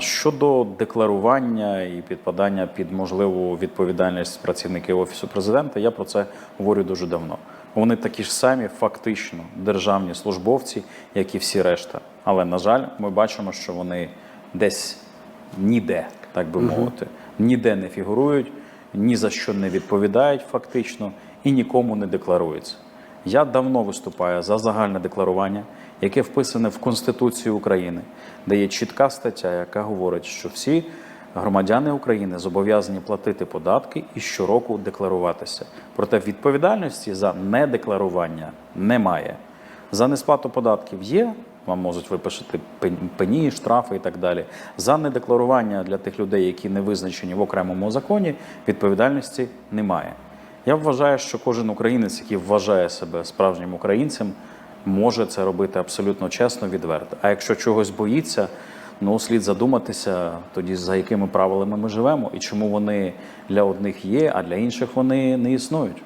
Щодо декларування і підпадання під можливу відповідальність працівників офісу президента, я про це говорю дуже давно. Вони такі ж самі, фактично, державні службовці, як і всі решта. Але на жаль, ми бачимо, що вони десь ніде, так би мовити, ніде не фігурують, ні за що не відповідають фактично і нікому не декларуються. Я давно виступаю за загальне декларування, яке вписане в Конституцію України, де є чітка стаття, яка говорить, що всі громадяни України зобов'язані платити податки і щороку декларуватися. Проте відповідальності за недекларування немає. За несплату податків є. Вам можуть виписати пен- пені, штрафи і так далі. За недекларування для тих людей, які не визначені в окремому законі, відповідальності немає. Я вважаю, що кожен українець, який вважає себе справжнім українцем, може це робити абсолютно чесно, відверто. А якщо чогось боїться, ну слід задуматися тоді, за якими правилами ми живемо і чому вони для одних є, а для інших вони не існують.